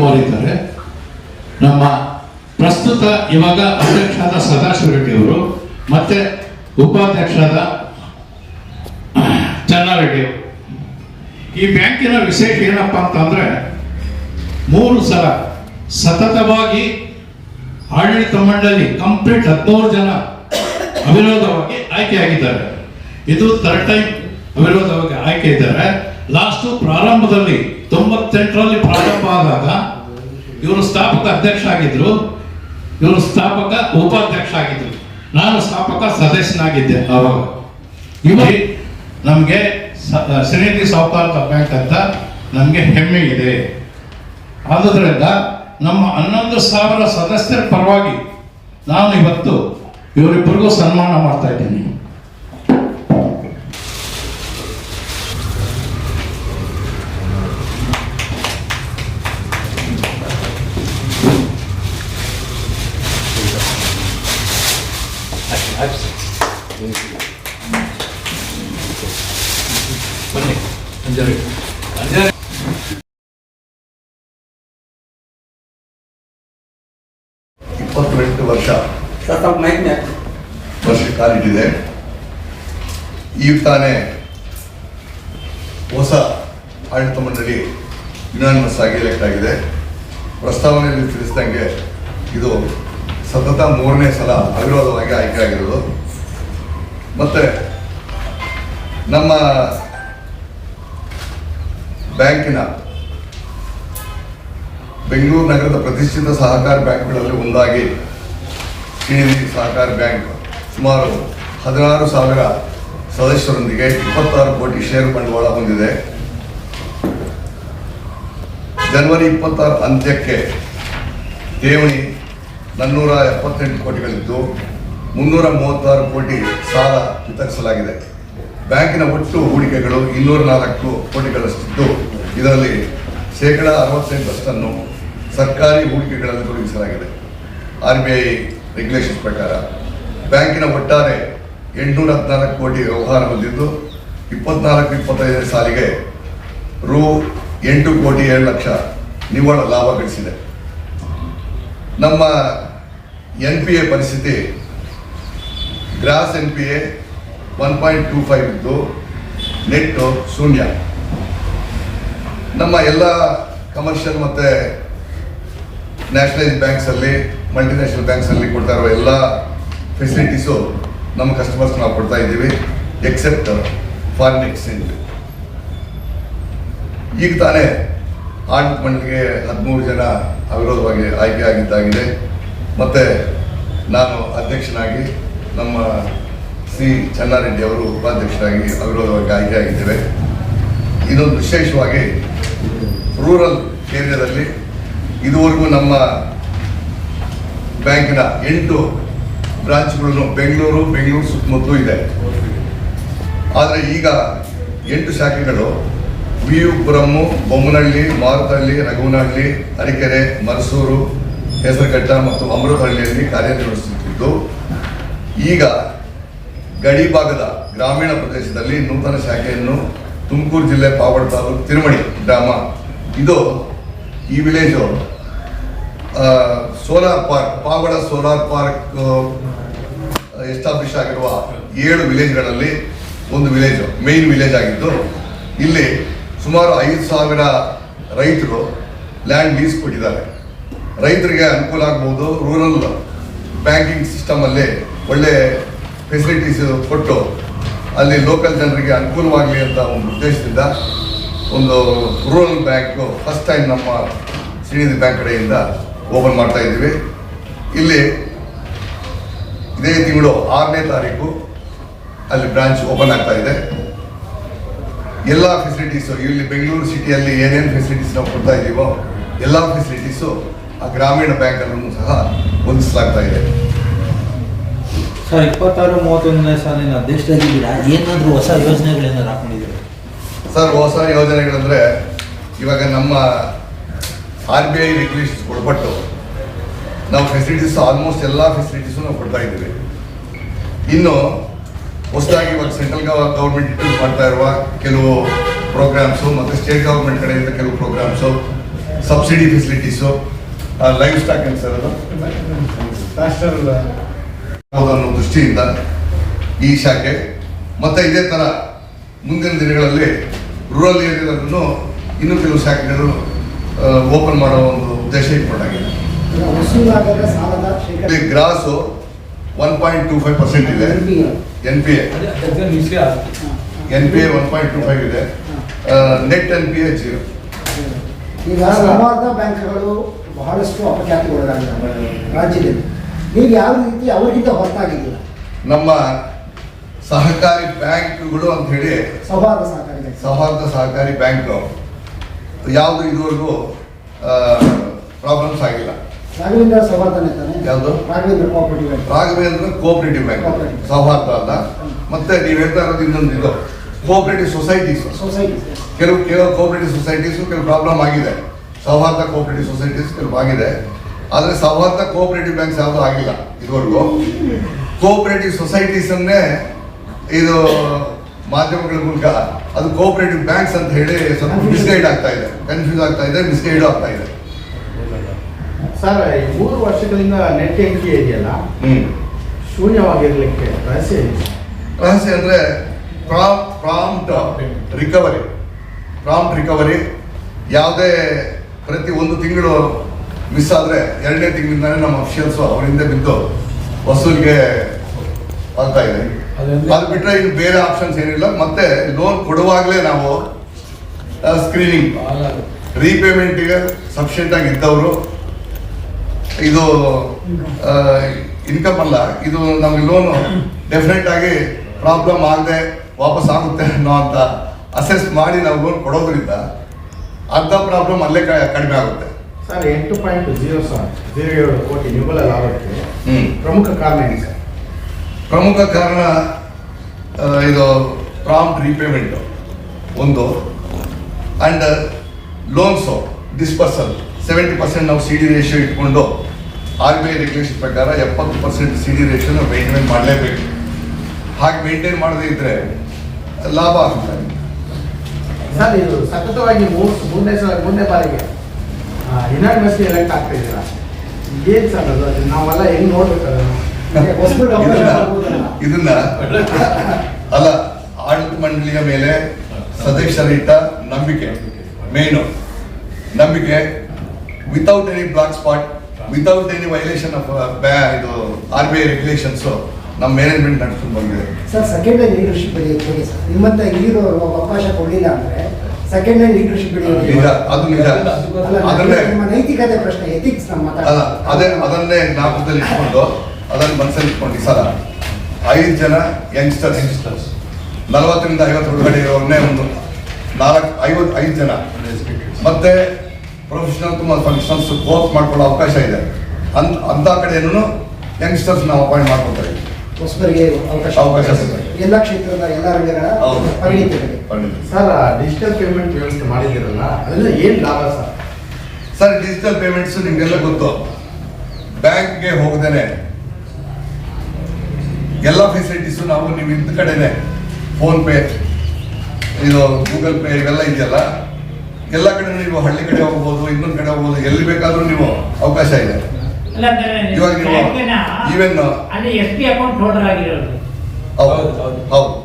ಕುಮಾರ್ ನಮ್ಮ ಪ್ರಸ್ತುತ ಇವಾಗ ಅಧ್ಯಕ್ಷರಾದ ಸದಾಶಿವ ರೆಡ್ಡಿ ಅವರು ಮತ್ತೆ ಉಪಾಧ್ಯಕ್ಷರಾದ ಚನ್ನಾರೆಡ್ಡಿ ಈ ಬ್ಯಾಂಕಿನ ವಿಶೇಷ ಏನಪ್ಪ ಅಂತಂದ್ರೆ ಮೂರು ಸಲ ಸತತವಾಗಿ ಆಡಳಿತ ಮಂಡಳಿ ಕಂಪ್ಲೀಟ್ ಹದಿಮೂರು ಜನ ಅವಿರೋಧವಾಗಿ ಆಯ್ಕೆಯಾಗಿದ್ದಾರೆ. ಇದು ಥರ್ಡ್ ಟೈಮ್ ಅವಿರೋಧವಾಗಿ ಆಯ್ಕೆ ಇದ್ದಾರೆ. ಲಾಸ್ಟು ಪ್ರಾರಂಭದಲ್ಲಿ ತೊಂಬತ್ತೆಂಟರಲ್ಲಿ ಪ್ರಾರಂಭ ಆದಾಗ ಇವರು ಸ್ಥಾಪಕ ಅಧ್ಯಕ್ಷ ಆಗಿದ್ರು ಇವರು ಸ್ಥಾಪಕ ಉಪಾಧ್ಯಕ್ಷ ಆಗಿದ್ರು. ನಾನು ಸ್ಥಾಪಕ ಸದಸ್ಯನಾಗಿದ್ದೆ ಅವಾಗ ಇವರು ನಮಗೆ ಶ್ರೀನಿಧಿ ಸಾಹುಕಾರ ಬ್ಯಾಂಕ್ ಅಂತ ನಮಗೆ ಹೆಮ್ಮೆ ಇದೆ. ಆದುದರಿಂದ ನಮ್ಮ ಹನ್ನೊಂದು ಸಾವಿರ ಸದಸ್ಯರ ಪರವಾಗಿ ನಾನು ಇವತ್ತು ಇವರಿಬ್ಬರಿಗೂ ಸನ್ಮಾನ ಮಾಡ್ತಾ ಇದ್ದೀನಿ. ಬನ್ನಿ ಅಂಜಲಿ ಅಂಜಲಿ ಇಪ್ಪತ್ತೆಂಟು ವರ್ಷ ವರ್ಷ ಕಾಲಿಟ್ಟಿದೆ ಈಗ ತಾನೇ ಹೊಸ ಆಡಳಿತ ಮಂಡಳಿ ಯುನಾನಿಮಸ್ ಆಗಿ ಎಲೆಕ್ಟ್ ಆಗಿದೆ. ಪ್ರಸ್ತಾವನೆಯಲ್ಲಿ ತಿಳಿಸಿದಂಗೆ ಇದು ಸತತ ಮೂರನೇ ಸಲ ಅವಿರೋಧವಾಗಿ ಆಯ್ಕೆ ಆಗಿರೋದು. ಮತ್ತೆ ನಮ್ಮ ಬ್ಯಾಂಕಿನ ಬೆಂಗಳೂರು ನಗರದ ಪ್ರತಿಷ್ಠಿತ ಸಹಕಾರ ಬ್ಯಾಂಕ್ಗಳಲ್ಲಿ ಒಂದಾಗಿ ಶ್ರೀನಿಧಿ ಸಹಕಾರ ಬ್ಯಾಂಕ್ ಸುಮಾರು ಹದಿನಾರು ಸಾವಿರ ಸದಸ್ಯರೊಂದಿಗೆ ಇಪ್ಪತ್ತಾರು ಕೋಟಿ ಷೇರು ಬಂಡವಾಳ ಹೊಂದಿದೆ. ಜನವರಿ ಇಪ್ಪತ್ತಾರು ಅಂತ್ಯಕ್ಕೆ ಠೇವಣಿ ನಾನ್ನೂರ ಎಪ್ಪತ್ತೆಂಟು ಕೋಟಿಗಳಿದ್ದು ಮುನ್ನೂರ ಮೂವತ್ತಾರು ಕೋಟಿ ಸಾಲ ವಿತರಿಸಲಾಗಿದೆ. ಬ್ಯಾಂಕಿನ ಒಟ್ಟು ಹೂಡಿಕೆಗಳು ಇನ್ನೂರ ನಾಲ್ಕು ಕೋಟಿಗಳಷ್ಟಿದ್ದು, ಇದರಲ್ಲಿ ಶೇಕಡ ಅರವತ್ತೆಂಟರಷ್ಟನ್ನು ಸರ್ಕಾರಿ ಹೂಡಿಕೆಗಳಲ್ಲಿ ತೊಡಗಿಸಲಾಗಿದೆ. ಆರ್ ಬಿ ಐ ರೆಗ್ಯುಲೇಷನ್ಸ್ ಪ್ರಕಾರ ಬ್ಯಾಂಕಿನ ಒಟ್ಟಾರೆ ಎಂಟುನೂರ ಹದಿನಾಲ್ಕು ಕೋಟಿ ವ್ಯವಹಾರ ಹೊಂದಿದ್ದು, ಇಪ್ಪತ್ನಾಲ್ಕು ಇಪ್ಪತ್ತೈದನೇ ಸಾಲಿಗೆ ರು ಎಂಟು ಕೋಟಿ ಏಳು ಲಕ್ಷ ನಿವ್ವಳ ಲಾಭ ಗಳಿಸಿದೆ. ನಮ್ಮ ಎನ್ ಪಿ ಎ ಪರಿಸ್ಥಿತಿ, gross N P A one point two five ಇದ್ದು ನೆಟ್ಟು ಶೂನ್ಯ. ನಮ್ಮ ಎಲ್ಲ ಕಮರ್ಷಿಯಲ್ ಮತ್ತು ನ್ಯಾಷನಲೈಸ್ ಬ್ಯಾಂಕ್ಸಲ್ಲಿ ಮಲ್ಟಿನ್ಯಾಷನಲ್ ಬ್ಯಾಂಕ್ಸಲ್ಲಿ ಕೊಡ್ತಾ ಇರೋ ಎಲ್ಲ ಫೆಸಿಲಿಟೀಸು ನಮ್ಮ ಕಸ್ಟಮರ್ಸ್ ನಾವು ಕೊಡ್ತಾ ಇದ್ದೀವಿ ಎಕ್ಸೆಪ್ಟ್ ಫಾರಿನ್ ಎಕ್ಸ್ಚೇಂಜ್ ಈಗ ತಾನೇ ಮಂಡಳಿಗೆ ಹದಿಮೂರು ಜನ ಅವಿರೋಧವಾಗಿ ಆಯ್ಕೆ ಆಗಿದ್ದಾಗಿದೆ. ಮತ್ತು ನಾನು ಅಧ್ಯಕ್ಷನಾಗಿ ನಮ್ಮ ಸಿ ಚನ್ನಾರೆಡ್ಡಿ ಅವರು ಉಪಾಧ್ಯಕ್ಷರಾಗಿ ಅವಿರೋಧವಾಗಿ ಆಯ್ಕೆ ಆಗಿದ್ದೇವೆ. ಇದೊಂದು ವಿಶೇಷವಾಗಿ ರೂರಲ್ ಏರಿಯಾದಲ್ಲಿ ಇದುವರೆಗೂ ನಮ್ಮ ಬ್ಯಾಂಕಿನ ಎಂಟು ಬ್ರಾಂಚ್ಗಳನ್ನು ಬೆಂಗಳೂರು ಬೆಂಗಳೂರು ಸುತ್ತಮುತ್ತಲೂ ಇದೆ. ಆದರೆ ಈಗ ಎಂಟು ಶಾಖೆಗಳು ವಿಯುಪುರಮ್ಮು ಬೊಮ್ಮನಹಳ್ಳಿ, ಮಾರುತಹಳ್ಳಿ, ರಘುವನಹಳ್ಳಿ ಅರಿಕೆರೆ ಮರಸೂರು ಹೆಸರುಘಟ್ಟ ಮತ್ತು ಅಮೃತಹಳ್ಳಿಯಲ್ಲಿ ಕಾರ್ಯನಿರ್ವಹಿಸುತ್ತಿದ್ದು, ಈಗ ಗಡಿ ಭಾಗದ ಗ್ರಾಮೀಣ ಪ್ರದೇಶದಲ್ಲಿ ನೂತನ ಶಾಖೆಯನ್ನು ತುಮಕೂರು ಜಿಲ್ಲೆ ಪಾವಡ ತಾಲೂಕು ತಿರುಮಣಿ ಗ್ರಾಮ. ಇದು ಈ village solar park Pavada solar park establish ಆಗಿರುವ ಏಳು ವಿಲೇಜ್ಗಳಲ್ಲಿ ಒಂದು ವಿಲೇಜು ಮೇನ್ ವಿಲೇಜ್ ಆಗಿದ್ದು, ಇಲ್ಲಿ ಸುಮಾರು ಐದು ಸಾವಿರ ರೈತರು ಲ್ಯಾಂಡ್ ಲೀಸ್ ಕೊಟ್ಟಿದ್ದಾರೆ. ರೈತರಿಗೆ ಅನುಕೂಲ ಆಗ್ಬೋದು ರೂರಲ್ ಬ್ಯಾಂಕಿಂಗ್ ಸಿಸ್ಟಮಲ್ಲಿ ಒಳ್ಳೆ ಫೆಸಿಲಿಟೀಸ್ ಕೊಟ್ಟು ಅಲ್ಲಿ ಲೋಕಲ್ ಜನರಿಗೆ ಅನುಕೂಲವಾಗಲಿ ಅಂತ ಒಂದು ಉದ್ದೇಶದಿಂದ ಒಂದು ರೂರಲ್ ಬ್ಯಾಂಕು ಫಸ್ಟ್ ಟೈಮ್ ನಮ್ಮ ಶ್ರೀನಿಧಿ ಬ್ಯಾಂಕ್ ಕಡೆಯಿಂದ ಓಪನ್ ಮಾಡ್ತಾ ಇದ್ದೀವಿ. ಇಲ್ಲಿ ಇದೇ ತಿಂಗಳು ಆರನೇ ತಾರೀಕು ಅಲ್ಲಿ ಬ್ರಾಂಚ್ ಓಪನ್ ಆಗ್ತಾ ಇದೆ. ಎಲ್ಲ ಫೆಸಿಲಿಟೀಸು ಇಲ್ಲಿ ಬೆಂಗಳೂರು ಸಿಟಿಯಲ್ಲಿ ಏನೇನು ಫೆಸಿಲಿಟೀಸ್ ನಾವು ಕೊಡ್ತಾ ಇದ್ದೀವೋ ಎಲ್ಲ ಫೆಸಿಲಿಟೀಸು ಆ ಗ್ರಾಮೀಣ ಬ್ಯಾಂಕಲ್ಲೂ ಸಹ ಹೊಂದಿಸಲಾಗ್ತಾ ಇದೆ. ಸರ್ ಇಪ್ಪತ್ತಾರು ಮೂವತ್ತೊಂದನೇ ಸಾಲಿನ ಅಧ್ಯಕ್ಷರಾಗಿದ್ದೀರಾ ಏನಾದರೂ ಹೊಸ ಯೋಜನೆಗಳನ್ನು ಹಾಕೊಂಡಿದ್ದೀರಾ? ಸರ್ ಹೊಸ ಯೋಜನೆಗಳಂದರೆ ಇವಾಗ ನಮ್ಮ ಆರ್ ಬಿ ಐ ರೆಗ್ಯುಲೇಷನ್ಸ್ ಒಳಪಟ್ಟು ನಾವು ಫೆಸಿಲಿಟೀಸ್ ಆಲ್ಮೋಸ್ಟ್ ಎಲ್ಲ ಫೆಸಿಲಿಟೀಸು ನಾವು ಕೊಡ್ತಾ ಇದ್ದೀವಿ. ಇನ್ನು ಹೊಸದಾಗಿ ಇವಾಗ ಸೆಂಟ್ರಲ್ ಗವರ್ಮೆಂಟ್ ಇಟ್ಟು ಮಾಡ್ತಾ ಇರುವ ಕೆಲವು ಪ್ರೋಗ್ರಾಮ್ಸು ಮತ್ತು ಸ್ಟೇಟ್ ಗೌರ್ಮೆಂಟ್ ಕಡೆಯಿಂದ ಕೆಲವು programmes subsidy facilities life stock ಏನು ಸರ್ ಅದು? ಅನ್ನೋ ದೃಷ್ಟಿಯಿಂದ ಈ ಶಾಖೆ ಮತ್ತು ಇದೇ ಥರ ಮುಂದಿನ ದಿನಗಳಲ್ಲಿ ರೂರಲ್ ಏರಿಯಾದಲ್ಲೂ ಇನ್ನೂ ಕೆಲವು ಶಾಖೆಗಳು ಓಪನ್ ಮಾಡೋ ಒಂದು ಉದ್ದೇಶ ಇಟ್ಕೊಂಡಾಗಿದೆ. Gross one point two five percent ಇದೆ. N P A. N P A one point two five ಇದೆ. Net N P A zero ಈಗ ಸೌಹಾರ್ದ ಬ್ಯಾಂಕ್ಗಳು ಬಹಳಷ್ಟು ಅಪಖ್ಯಾತಿಗೊಳಗಾಗಿದ್ದಾವೆ ರಾಜ್ಯದಲ್ಲಿ. ನೀವು ಯಾವ ರೀತಿ ಅವರಿಗಿಂತ ಹೊರತಾಗಿದ್ದೀರ? ನಮ್ಮ ಸಹಕಾರಿ ಬ್ಯಾಂಕ್ಗಳು ಅಂತ ಹೇಳಿ ಸೌಹಾರ್ದ ಸಹಕಾರಿ ಸೌಹಾರ್ದ ಸಹಕಾರಿ ಬ್ಯಾಂಕ್. ಯಾವುದು ಇದುವರೆಗೂ ಪ್ರಾಬ್ಲಮ್ಸ್ ಆಗಿಲ್ಲ. ರಾಘವೇಂದ್ರ ಸೌಹಾರ್ದನೇ ತಾನೆ ಯಾವುದು? Raghavendra cooperative bank Raghavendra cooperative bank Cooperative. ಸೌಹಾರ್ದ ಅಲ್ಲ. ಮತ್ತೆ ನೀವು ಹೇಳ್ತಾ ಇರೋದು ಇನ್ನೊಂದು ಇದು. ಕೋಆಪರೇಟಿವ್ ಸೊಸೈಟೀಸ್ ಸೊಸೈಟಿ ಕೆಲವು ಕೆಲವು ಕೋಆಪರೇಟಿವ್ ಸೊಸೈಟೀಸ್ ಕೆಲವು ಪ್ರಾಬ್ಲಮ್ ಆಗಿದೆ. ಸೌಹಾರ್ದ ಕೋಆಪರೇಟಿವ್ ಸೊಸೈಟೀಸ್ ಕೆಲವು ಆಗಿದೆ. ಆದರೆ ಸೌಹಾರ್ದ ಕೋಆಪರೇಟಿವ್ ಬ್ಯಾಂಕ್ಸ್ ಯಾವುದೂ ಆಗಿಲ್ಲ ಇದುವರೆಗೂ. ಕೋಆಪರೇಟಿವ್ ಸೊಸೈಟೀಸ್ ಅನ್ನೇ ಇದು ಮಾಧ್ಯಮಗಳ ಮೂಲಕ ಅದು ಕೋಆಪರೇಟಿವ್ ಬ್ಯಾಂಕ್ಸ್ ಅಂತ ಹೇಳಿ ಸ್ವಲ್ಪ ಮಿಸ್ಗೈಡ್ ಆಗ್ತಾ ಇದೆ. ಕನ್ಫ್ಯೂಸ್ ಆಗ್ತಾ ಇದೆ ಮಿಸ್ಗೈಡ್ ಆಗ್ತಾ ಇದೆ. ಸರ್ ಈ ಮೂರು ವರ್ಷಗಳಿಂದ ನೆಟ್ ಎಂಟ್ರಿ ಇದೆಯಲ್ಲ? ಶೂನ್ಯವಾಗಿರ್ಲಿಕ್ಕೆ ರಹಸ್ಯ ಏನು? ರಹಸ್ಯ ಅಂದ್ರೆ prom prompt recovery prompt recovery ಯಾವುದೇ ಪ್ರತಿ ಒಂದು ತಿಂಗಳು ಮಿಸ್ ಆದರೆ ಎರಡನೇ ತಿಂಗಳಿಂದಾನೇ ನಮ್ಮ ಅಫಿಷಿಯಲ್ಸ್ ಅವರಿಂದ ಬಿದ್ದು ವಸೂಲಿಗೆ ಆಗ್ತಾ ಇದೆ ಅದು ಬಿಟ್ಟರೆ ಇನ್ನು ಬೇರೆ ಆಪ್ಷನ್ಸ್ ಏನಿಲ್ಲ. ಮತ್ತೆ ಲೋನ್ ಕೊಡುವಾಗಲೇ ನಾವು ಸ್ಕ್ರೀನಿಂಗ್ ರೀಪೇಮೆಂಟ್ಗೆ ಆಗಿ ಇದ್ದವರು ಇದು ಇನ್ಕಮ್ ಅಲ್ಲ. ಇದು ನಮಗೆ ಲೋನು ಡೆಫಿನೆಟ್ ಆಗಿ ಪ್ರಾಬ್ಲಮ್ ಆಗದೆ ವಾಪಸ್ ಆಗುತ್ತೆ ಅನ್ನೋ ಅಂತ ಅಸೆಸ್ ಮಾಡಿ ನಾವು ಲೋನ್ ಕೊಡೋದ್ರಿಂದ ಅರ್ಧ ಪ್ರಾಬ್ಲಮ್ ಅಲ್ಲೇ ಕಡಿಮೆ ಆಗುತ್ತೆ. ಸರ್ ಎಂಟು ಪಾಯಿಂಟ್ ಜೀರೋ ಜೀರೋ ಏಳು ಕೋಟಿ ನಿವ್ವಲ ಲಾಭಕ್ಕೆ. ಪ್ರಮುಖ ಕಾರಣ ಏನು ಸರ್? ಪ್ರಮುಖ ಕಾರಣ ಇದು ಪ್ರಾಂಪ್ಟ್ ರೀಪೇಮೆಂಟು ಒಂದು. And loans disbursal seventy percent ನಾವು ಸಿ ಡಿ ರೇಷಿಯೋ ಇಟ್ಕೊಂಡು ಆರ್ ಬಿ ಐ ರೆಗ್ಯುಲೇಷನ್ ಪ್ರಕಾರ ಎಪ್ಪತ್ತು ಪರ್ಸೆಂಟ್ ಸಿ ಡಿ ರೇಷನ್ ನಾವು ಮೇಂಟೈನ್ ಮಾಡಲೇಬೇಕು. ಹಾಗೆ ಮೇಂಟೈನ್ ಮಾಡದೇ ಇದ್ರೆ ಲಾಭ ಆಗುತ್ತೆ. ಸರ್ ಇದು ಸತತವಾಗಿ ಮೂರು ಮೂರನೇ ಸಲ ಮೂರನೇ ಬಾರಿಗೆ ಇನಾಗ್ರೆಸ್ಲಿ ಎಲೆಕ್ಟ್ ಆಗ್ತಾ ಇದ್ದೀರಾ? ಏನು ಸರ್ ಅದು? ನಾವೆಲ್ಲ ಹೆಂಗ್ ನೋಡ್ಬೇಕು ಇದನ್ನ ಅಲ್ಲ ಆಡಳಿತ ಮಂಡಳಿಯ ಮೇಲೆ ಸದಸ್ಯರಿಟ್ಟ ನಂಬಿಕೆ ಮೇನು ನಂಬಿಕೆ. Without any black spot without any violation of ಇದು ಆರ್ ಬಿ ಐ ರೆಗ್ಯುಲೇಷನ್ಸ್ ನಮ್ಮ ಮ್ಯಾನೇಜ್ಮೆಂಟ್ ನಡ್ಸ್ಕೊಂಡು ಬಂದಿದೆ. ಸರ್ ಸೆಕೆಂಡ್ ಹ್ಯಾಂಡ್ ಲೀಡರ್ಶಿಪ್ ಬಗ್ಗೆ ಹೇಗೆ ಸರ್ ನಿಮ್ಮಂತ ಇಲ್ಲಿರೋ ಅವಕಾಶ ಕೊಡಲಿಲ್ಲ ಅಂದ್ರೆ ಸೆಕೆಂಡ್ ಹ್ಯಾಂಡ್ ಲೀಡರ್ಶಿಪ್ ನಿಜ ಅದು ನಿಜ. ಅಲ್ಲ ಅದನ್ನೇ. ನಿಮ್ಮ ನೈತಿಕತೆ ಪ್ರಶ್ನೆ ಎಥಿಕ್ಸ್ ನಮ್ಮ ಅಲ್ಲ ಅದೇ ಅದನ್ನೇ ಜ್ಞಾಪಕದಲ್ಲಿ ಇಟ್ಕೊಂಡು ಅದನ್ನ ಮನಸ್ಸಲ್ಲಿ ಇಟ್ಕೊಂಡು ಸರ್ ಸಲ ಐದು ಜನ ಯಂಗ್ಸ್ಟರ್ಸ್ ಯಂಗ್ಸ್ಟರ್ಸ್ ನಲವತ್ತರಿಂದ ಐವತ್ತು ಒಳಗಡೆ ಇರೋರನ್ನೇ ಒಂದು ನಾಲ್ಕು ಐವತ್ತು ಐದು ಜನ. ಮತ್ತೆ ಪ್ರೊಫೆಷನಲ್ ತುಂಬ ಫಂಕ್ಷನ್ಸ್ ಗ್ರೋತ್ ಮಾಡ್ಕೊಳ್ಳೋ ಅವಕಾಶ ಇದೆ. ಅಂತ ಅಂಥ ಕಡೆಯನ್ನು ಯಂಗ್ಸ್ಟರ್ಸ್ ನಾವು ಅಪಾಯಿಂಟ್ ಮಾಡ್ಕೊತಾರೆ ಹೊಸಬರಿಗೆ ಅವಕಾಶ ಅವಕಾಶ ಸಿಗುತ್ತೆ. ಎಲ್ಲ ಕ್ಷೇತ್ರದ ಎಲ್ಲ ರಂಗಗಳ ಹೌದು. ಪರಿಣಿತರಿಗೆ ಪರಿಣಿತ. ಸರ್ ಡಿಜಿಟಲ್ ಪೇಮೆಂಟ್ ವ್ಯವಸ್ಥೆ ಮಾಡಿದ್ದೀರಲ್ಲ ಅದೆಲ್ಲ ಏನು ಲಾಭ ಸರ್? ಸರ್ ಡಿಜಿಟಲ್ ಪೇಮೆಂಟ್ಸ್ ನಿಮಗೆಲ್ಲ ಗೊತ್ತು. ಬ್ಯಾಂಕ್ಗೆ ಹೋಗದೇನೆ. ಎಲ್ಲ ಫೆಸಿಲಿಟೀಸು ನಾವು ನೀವು ಇದ್ದ ಕಡೆನೆ. ಫೋನ್ ಪೇ ಇದು ಗೂಗಲ್ ಪೇ ಇವೆಲ್ಲ ಇದೆಯಲ್ಲ. ಎಲ್ಲ ಕಡೆ ನೀವು ಹಳ್ಳಿ ಕಡೆ ಹೋಗ್ಬೋದು ಇನ್ನೊಂದು ಕಡೆ ಹೋಗ್ಬೋದು ಎಲ್ಲಿ ಬೇಕಾದ್ರೂ ನೀವು ಅವಕಾಶ ಇದೆ. ಇವಾಗ ನೀವು ಎಸ್ ಬಿ ಅಕೌಂಟ್ ಹೋಲ್ಡರ್ ಆಗಿರೋದು. ಹೌದು ಹೌದು.